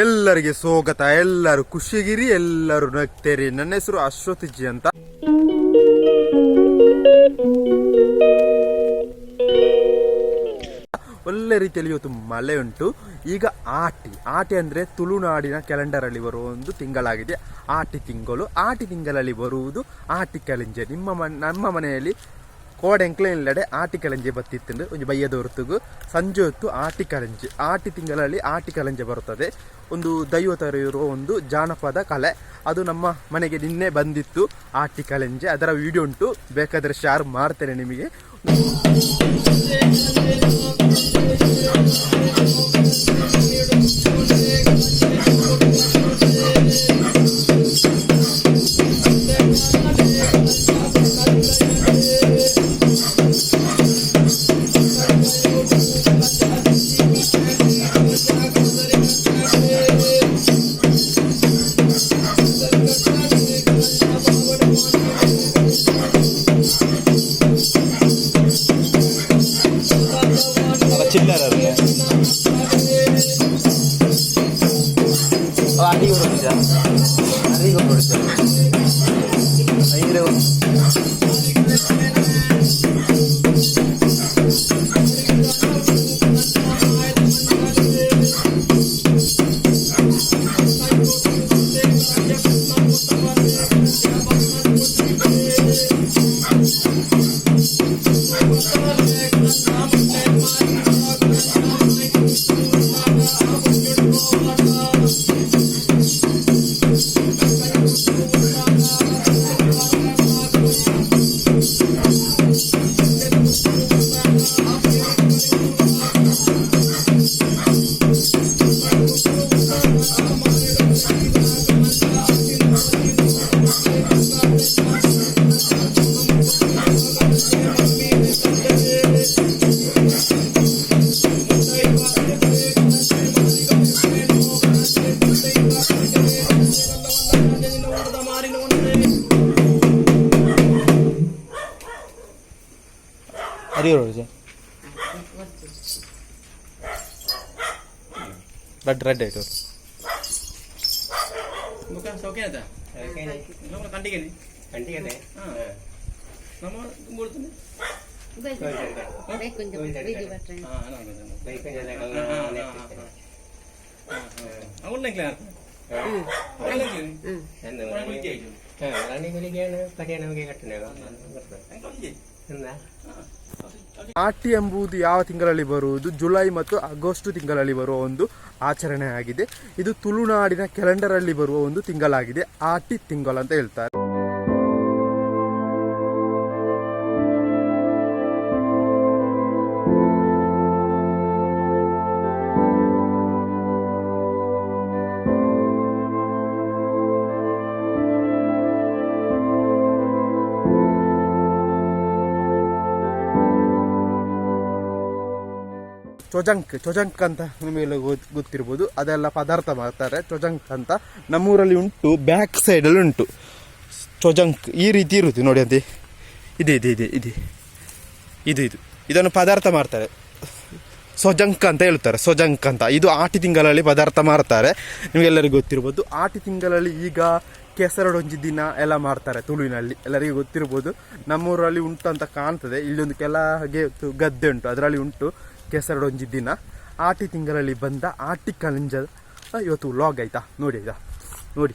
ಎಲ್ಲರಿಗೆ ಸ್ವಾಗತ, ಎಲ್ಲರೂ ಖುಷಿಗಿರಿ, ಎಲ್ಲರೂ ನಗ್ತೇರಿ. ನನ್ನ ಹೆಸರು ಅಶ್ವತಿಜಿ ಅಂತ. ಒಳ್ಳೆ ರೀತಿಯಲ್ಲಿ ಇವತ್ತು ಮಳೆ ಉಂಟು. ಈಗ ಆಟಿ ಆಟಿ ಅಂದ್ರೆ ತುಳುನಾಡಿನ ಕ್ಯಾಲೆಂಡರ್ ಅಲ್ಲಿ ಬರುವ ಒಂದು ತಿಂಗಳಾಗಿದೆ. ಆಟಿ ತಿಂಗಳು, ಆಟಿ ತಿಂಗಳಲ್ಲಿ ಬರುವುದು ಆಟಿ ಕಲಿಂಜೆ ನಿಮ್ಮ ನಮ್ಮ ಮನೆಯಲ್ಲಿ ಕೋಡೆಂಕ್ಲೆ ಇಲ್ಲಡೆ ಆಟಿ ಕಲಂಜೆ ಬತ್ತಿತ್ತು ಒಂದು ಬಯ್ಯದ ಹೊರತುಗು ಸಂಜೆ ಹೊತ್ತು ಆಟಿ ಕಲಂಜೆ ಆಟಿ ತಿಂಗಳಲ್ಲಿ ಆಟಿ ಕಲಂಜೆ ಬರುತ್ತದೆ. ಒಂದು ದೈವತರ ಇರುವ ಒಂದು ಜಾನಪದ ಕಲೆ. ಅದು ನಮ್ಮ ಮನೆಗೆ ನಿನ್ನೆ ಬಂದಿತ್ತು. ಆಟಿ ಕಲೆಂಜೆ ಅದರ ವಿಡಿಯೋ ಉಂಟು. ಬೇಕಾದರೆ ಶೇರ್ ಮಾಡ್ತೇನೆ ನಿಮಗೆ. Arriba, arriba, arriba, arriba, arriba, arriba, arriba, arriba, അറിയോ റെഡ് റെഡ് ആയിട്ട് കല്യാണം കെട്ടണേ എന്താ ಆಟಿ ಎಂಬುದು ಯಾವ ತಿಂಗಳಲ್ಲಿ ಬರುವುದು? ಜುಲೈ ಮತ್ತು ಆಗಸ್ಟ್ ತಿಂಗಳಲ್ಲಿ ಬರುವ ಒಂದು ಆಚರಣೆ ಆಗಿದೆ ಇದು ತುಳುನಾಡಿನ ಕ್ಯಾಲೆಂಡರ್ ಅಲ್ಲಿ ಬರುವ ಒಂದು ತಿಂಗಳಾಗಿದೆ. ಆಟಿ ತಿಂಗಳು ಅಂತ ಹೇಳ್ತಾರೆ. ಚೊಜಂಕ್ ಚೊಜಂಕ್ ಅಂತ ನಿಮಗೆಲ್ಲ ಗೊತ್- ಗೊತ್ತಿರ್ಬೋದು. ಅದೆಲ್ಲ ಪದಾರ್ಥ ಮಾಡ್ತಾರೆ ಚೊಜಂಕ್ ಅಂತ ನಮ್ಮೂರಲ್ಲಿ ಉಂಟು, ಬ್ಯಾಕ್ ಸೈಡಲ್ಲಿ ಉಂಟು. ಚೊಜಂಕ್ ಈ ರೀತಿ ಇರುತ್ತೆ. ನೋಡಿ ಅಂತ ಇದೆ ಇದೆ ಇದೆ ಇದೆ. ಇದು ಇದು. ಇದನ್ನು ಪದಾರ್ಥ ಮಾಡ್ತಾರೆ. ಸೊಜಂಕ್ ಅಂತ ಹೇಳ್ತಾರೆ. ಸೊಜಂಕ್ ಅಂತ. ಇದು ಆಟಿ ತಿಂಗಳಲ್ಲಿ ಪದಾರ್ಥ ಮಾಡ್ತಾರೆ. ನಿಮಗೆಲ್ಲರಿಗೂ ಗೊತ್ತಿರ್ಬೋದು. ಆಟಿ ತಿಂಗಳಲ್ಲಿ ಈಗ ಕೆಸರಡೊಂಜಿ ದಿನ ಎಲ್ಲ ಮಾಡ್ತಾರೆ ತುಳುವಿನಲ್ಲಿ. ಎಲ್ಲರಿಗೂ ಗೊತ್ತಿರ್ಬೋದು. ನಮ್ಮೂರಲ್ಲಿ ಉಂಟು ಅಂತ ಕಾಣ್ತದೆ. ಇಲ್ಲೊಂದು ಕೆಲಗೆ ಗದ್ದೆ ಉಂಟು. ಅದರಲ್ಲಿ ಉಂಟು. ಕೆಸರಡೊಂಜಿ ದಿನ ಆಟಿ ತಿಂಗಳಲ್ಲಿ ಬಂದ ಆಟಿ ಕಲಿಂಜ ಇವತ್ತು ಲಾಗ್ ಆಯ್ತಾ? ನೋಡಿ ಆಯ್ತಾ? ನೋಡಿ.